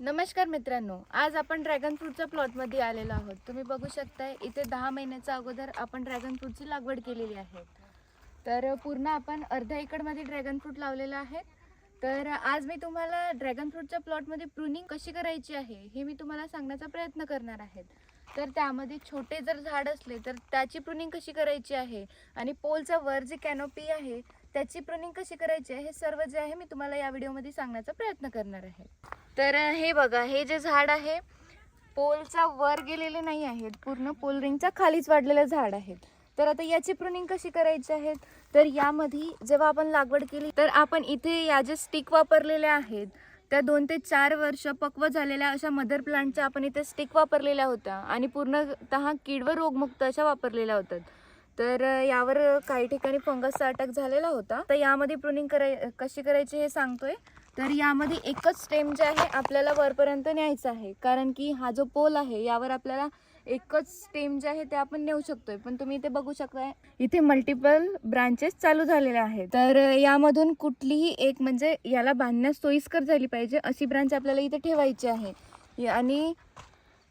नमस्कार मित्रांनो आज आपण ड्रॅगन फ्रूटच्या प्लॉटमध्ये आलेलो आहोत. तुम्ही बघू शकताय इथे दहा महिन्याच्या अगोदर आपण ड्रॅगन फ्रूटची लागवड केलेली आहे. तर पूर्ण आपण अर्ध्या एकरमध्ये ड्रॅगन फ्रूट लावलेलं आहे. तर आज मी तुम्हाला ड्रॅगन फ्रूटच्या प्लॉटमध्ये प्रुनिंग कशी करायची आहे हे मी तुम्हाला सांगण्याचा प्रयत्न करणार आहे. तर त्यामध्ये छोटे जर झाड असले तर त्याची प्रुनिंग कशी करायची आहे आणि पोलचा वर जी कॅनोपी आहे त्याची प्रुनिंग कशी करायची आहे हे सर्व जे आहे मी तुम्हाला या व्हिडिओमध्ये सांगण्याचा प्रयत्न करणार आहे. तर हे बघा हे जे झाड आहे पोलच्या वर गेलेले नाही आहेत. पूर्ण पोल रिंगच्या खालीच वाढलेलं झाड आहेत तर आता याची प्रुनिंग कशी करायची आहेत तर यामध्ये जेव्हा आपण लागवड केली तर आपण इथे या जे स्टिक वापरलेल्या आहेत त्या दोन ते चार वर्ष पक्व झालेल्या अशा मदर प्लांटच्या आपण इथे स्टिक वापरलेल्या होत्या. आणि पूर्णतः कीड व रोगमुक्त अशा वापरलेल्या होत्या. तर यावर काही ठिकाणी फंगसचा अटॅक झालेला होता. तर यामध्ये प्रुनिंग कराय कशी करायची हे सांगतोय. तर यामध्ये एकच स्टेम जे आहे आपल्याला वरपर्यंत न्यायचा आहे. कारण की हा जो पोल आहे यावर आपल्याला एकच स्टेम जे आहे ते आपण नेऊ शकतोय. पण तुम्ही इथे बघू शकताय इथे मल्टिपल ब्रांचेस चालू झालेल्या आहेत. तर यामधून कुठलीही एक म्हणजे याला बांधण्यास सोयीस्कर झाली पाहिजे अशी ब्रांच आपल्याला इथे ठेवायची आहे. आणि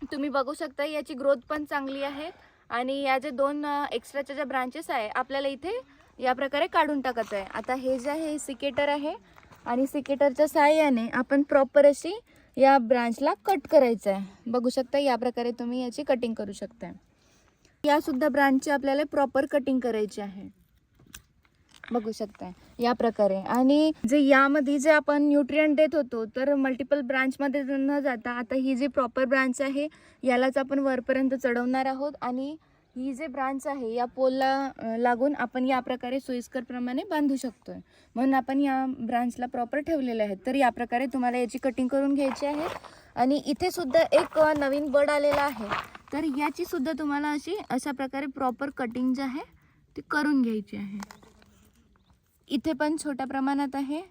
तुम्ही बघू शकता याची ग्रोथ पण चांगली आहे. आणि या जे दोन एक्स्ट्राच्या ज्या ब्रांचेस आहे आपल्याला इथे या प्रकारे काढून टाकत आहे. आता हे जे आहे सिकेटर आहे. आणि सिकेटरच्या सहाय्याने आपण प्रॉपर अशी या ब्रांचला कट करायचं आहे बघू शकता या प्रकारे तुम्ही याची कटिंग करू शकता यासुद्धा ब्रांचची आपल्याला प्रॉपर कटिंग करायची आहे. बघू शकताय या प्रकारे. आणि जे यामध्ये जे आपण न्यूट्रियन देत होतो तर मल्टिपल ब्रांचमध्ये न जाता आता ही जी प्रॉपर ब्रांच आहे यालाच आपण वरपर्यंत चढवणार आहोत आणि ही जे ब्रांच आहे या पोलला लागून आपण या प्रकारे सोयीस्कर प्रमाणे बांधू शकतो म्हणून आपण या ब्रांचला प्रॉपर ठेवलेले आहेत. तर या प्रकारे तुम्हाला याची कटिंग करून घ्यायची आहे. आणि इथे सुद्धा एक नवीन बड आलेला आहे. तर याची सुद्धा तुम्हाला अशी अशा प्रकारे प्रॉपर कटिंग जी आहे ती करून घ्यायची आहे. इथे पण छोट्या प्रमाणात आहे.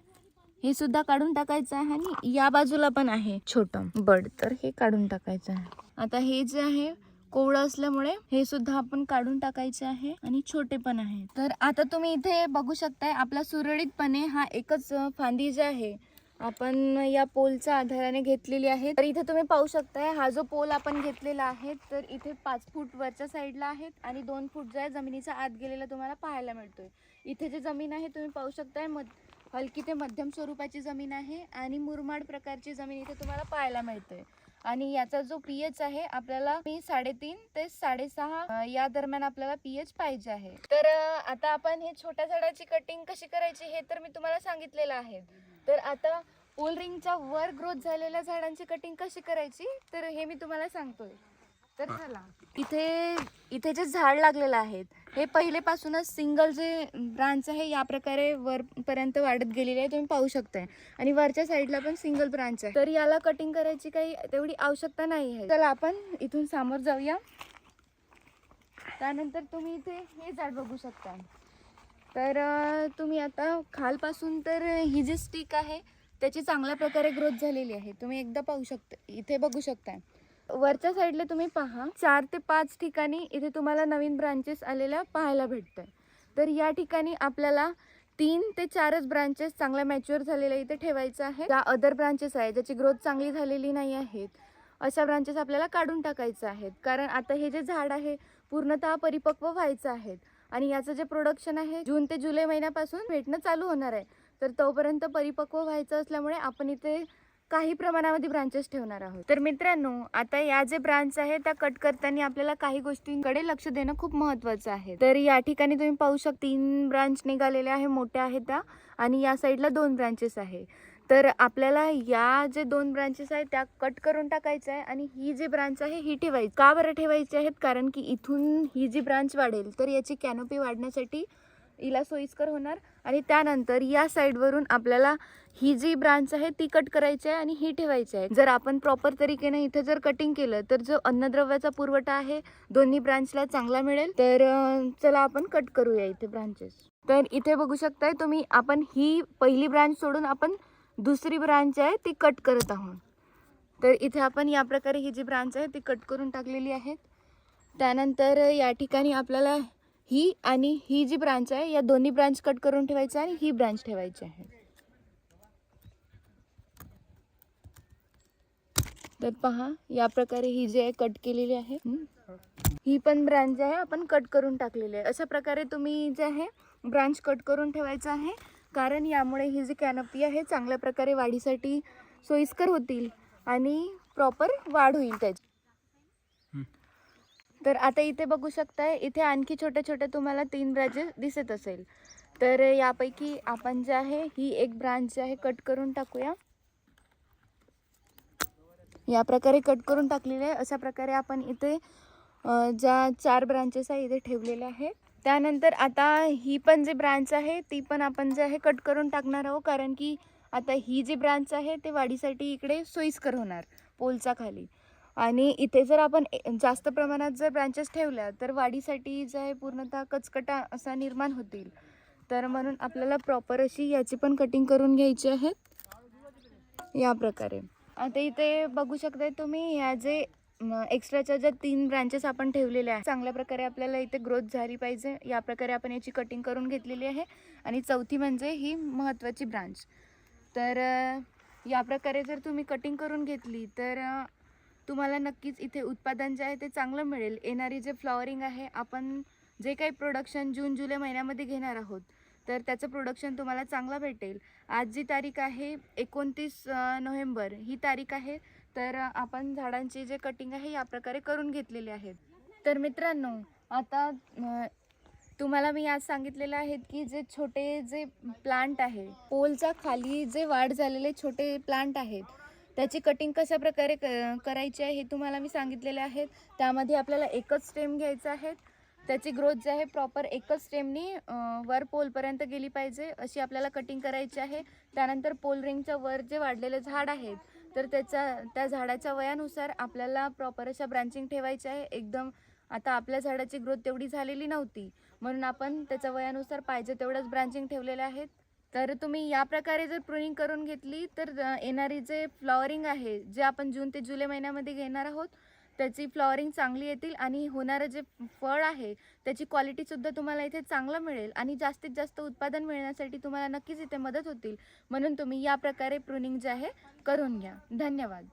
हे सुद्धा काढून टाकायचं आहे आणि या बाजूला पण आहे छोटं बड. तर हे काढून टाकायचं आहे. आता हे जे आहे कोवळं असल्यामुळे हे सुद्धा आपण काढून टाकायचे आहे आणि छोटे पण आहे. तर आता तुम्ही इथे बघू शकताय आपला सुरळीतपणे हा एकच फांदी जे आहे आपण या पोलच्या आधाराने घेतलेली आहे. तर इथे तुम्ही पाहू शकताय हा जो पोल आपण घेतलेला आहे तर इथे पाच फूट वरच्या साईडला आहेत आणि दोन फूट जो आहे जमिनीचा आत गेलेला तुम्हाला पाहायला मिळतोय. इथे जे जमीन आहे तुम्ही पाहू शकताय मध हलकी ते मध्यम स्वरूपाची जमीन आहे आणि मुरमाड प्रकारची जमीन इथे तुम्हाला पाहायला मिळते आणि याचा जो पी एच आहे आपल्याला मी साडेतीन ते साडेसहा या दरम्यान आपल्याला पीएच पाहिजे आहे. तर आता आपण हे छोट्या झाडाची कटिंग कशी करायची हे तर मी तुम्हाला सांगितलेलं आहे. तर आता पोल रिंगच्या वर ग्रोथ झालेल्या झाडांची कटिंग कशी करायची? तर हे मी तुम्हाला सांगतोय. तर चला. इथे इथे जे झाड लागलेलं आहे हे पहिलेपासूनच सिंगल जे ब्रांच आहे या प्रकारे वरपर्यंत वाढत गेलेली आहे तुम्ही पाहू शकताय. आणि वरच्या साईडला पण सिंगल ब्रांच आहे. तर याला कटिंग करायची काही तेवढी आवश्यकता नाही आहे. चला आपण इथून समोर जाऊया. त्यानंतर तुम्ही इथे हे झाड बघू शकता. तर तुम्ही आता खालपासून तर ही जी स्टिक आहे त्याची चांगल्या प्रकारे ग्रोथ झालेली आहे. तुम्ही एकदा पाहू शकता इथे बघू शकताय. वरच्या साईडला तुम्ही पहा. चार ते पाच ठिकाणी इथे तुम्हाला नवीन ब्रांचेस आलेल्या पाहायला भेटतंय. तर या ठिकाणी आपल्याला तीन ते चारच ब्रांचेस चांगल्या मॅच्युअर झालेल्या इथे ठेवायचं आहे. ज्या अदर ब्रांचेस आहे ज्याची ग्रोथ चांगली झालेली नाही आहेत अशा ब्रांचेस आपल्याला काढून टाकायचं आहेत. कारण आता हे जे झाड आहे पूर्णतः परिपक्व व्हायचं आहेत. आणि याचं जे प्रोडक्शन आहे जून ते जुलै महिन्यापासून भेटणं चालू होणार आहे. तर तोपर्यंत परिपक्व व्हायचं असल्यामुळे आपण इथे काही प्रमाणामध्ये ब्रांचेस ठेवणार आहोत. तर मित्रांनो आता या जे ब्रांच आहे त्या कट करताना आपल्याला काही गोष्टींकडे लक्ष देणं खूप महत्वाचं आहे. तर या ठिकाणी तुम्ही पाहू शकता तीन ब्रांच निघालेल्या आहे मोठ्या आहेत त्या आणि या साईडला दोन ब्रांचेस आहे. तर आपल्याला या जे दोन ब्रांचेस आहेत त्या कट करून टाकायचं आहे आणि ही जी ब्रांच आहे ही ठेवायची. का बरं ठेवायची आहेत? कारण की इथून ही जी ब्रांच वाढेल तर याची कॅनोपी वाढण्यासाठी हिला सोयीस्कर होणार. आणि त्यानंतर या साईडवरून आपल्याला ही जी ब्रांच आहे ती कट करायची आहे आणि ही ठेवायची आहे. जर आपण प्रॉपर तरीकेने इथे जर कटिंग केलं तर जो अन्नद्रव्याचा पुरवठा आहे दोन्ही ब्रांचला चांगला मिळेल. तर चला आपण कट करूया इथे ब्रांचेस तर इथे बघू शकताय तुम्ही आपण ही पहिली ब्रांच सोडून आपण दुसरी ब्रांच आहे ती कट करत आहोत. तर इथे आपण या प्रकारे ही जी ब्रांच आहे ती कट करून टाकलेली आहे त्यानंतर या ठिकाणी आपल्याला ही आणि ही जी ब्रांच आहे या दोन्ही ब्रांच कट करून ठेवायची आहे आणि ही ब्रांच ठेवायची आहे. तर पहा या प्रकारे ही जी आहे कट केलेली आहे. ही पण ब्रांच आहे आपण कट करून टाकलेली आहे. अशा प्रकारे तुम्ही जे आहे ब्रांच कट करून ठेवायचं आहे. कारण यामुळे ही जी कॅनपी आहे चांगल्या प्रकारे वाढीसाठी सोयीस्कर होतील आणि प्रॉपर वाढ होईल त्याची. तर आता इथे बघू शकताय इथे आणखी छोटे छोटे तुम्हाला तीन ब्रांचेस दिसत असेल. तर यापैकी आपण जे आहे ही एक ब्रांच जी आहे कट करून टाकूया. या प्रकारे कट करून टाकलेले आहे. अशा प्रकारे आपण इथे ज्या चार ब्रांचेस आहे इथे ठेवलेल्या आहे. त्यानंतर आता ही पण जी ब्रांच आहे ती पण आपण जे आहे कट करून टाकणार आहोत. कारण की आता ही जी ब्रांच आहे ते वाढीसाठी इकडे सोयीस्कर होणार पोलचा खाली. आणि इथे जर आपण ए- जास्त प्रमाणात जर ब्रांचेस ठेवल्या तर वाढीसाठी जे आहे पूर्णतः कचकटा असा निर्माण होतील. तर म्हणून आपल्याला प्रॉपर अशी याची पण कटिंग करून घ्यायची आहेत या प्रकारे. आता इथे बघू शकताय तुम्ही ह्या जे एक्स्ट्राच्या ज्या तीन ब्रांचेस आपण ठेवलेल्या आहेत चांगल्या प्रकारे आपल्याला इथे ग्रोथ झाली पाहिजे. या प्रकारे आपण याची कटिंग करून घेतलेली आहे. आणि चौथी म्हणजे ही महत्त्वाची ब्रांच तर या प्रकारे जर तुम्ही कटिंग करून घेतली तर तुम्हाला नक्कीच इथे उत्पादन जे आहे ते चांगलं मिळेल. येणारी जे फ्लॉवरिंग आहे आपण जे काही प्रोडक्शन जून जुलै महिन्यामध्ये घेणार आहोत तर त्याचं प्रोडक्शन तुम्हाला चांगलं भेटेल. आज जी तारीख आहे एकोणतीस नोव्हेंबर ही तारीख आहे. तर आपण झाडांची जे कटिंग आहे या प्रकारे करून घेतलेली आहेत तर मित्रांनो आता तुम्हाला मी आज सांगितलेलं आहे की जे छोटे जे प्लांट आहे पोलच्या खाली जे वाढ झालेले छोटे प्लांट आहेत त्याची कटिंग कशा प्रकारे क करायची आहे हे तुम्हाला मी सांगितलेले आहेत. त्यामध्ये आपल्याला एकच स्टेम घ्यायचं आहे. त्याची ग्रोथ जी आहे प्रॉपर एकच स्टेमनी वर पोलपर्यंत गेली पाहिजे अशी आपल्याला कटिंग करायची आहे. त्यानंतर पोल रिंगच्या वर जे वाढलेले झाड आहेत तर त्याच्या त्या झाडाच्या वयानुसार आपल्याला प्रॉपर अशा ब्रँचिंग ठेवायची आहे. एकदम आता आपल्या झाडाची ग्रोथ तेवढी झालेली नव्हती. म्हणून आपण त्याच्या वयानुसार पाहिजे तेवढंच ब्रँचिंग ठेवलेलं आहेत तर तुम्ही या प्रकारे जर प्रुनिंग करून घेतली तर येणारी जे फ्लॉवरिंग आहे जे आपण जून ते जुलै महिन्यामध्ये घेणार आहोत त्याची फ्लॉवरिंग चांगली येतील आणि होणारं जे फळ आहे त्याची क्वालिटीसुद्धा तुम्हाला इथे चांगलं मिळेल आणि जास्तीत जास्त उत्पादन मिळण्यासाठी तुम्हाला नक्कीच इथे मदत होतील. म्हणून तुम्ही या प्रकारे प्रुनिंग जे आहे करून घ्या. धन्यवाद.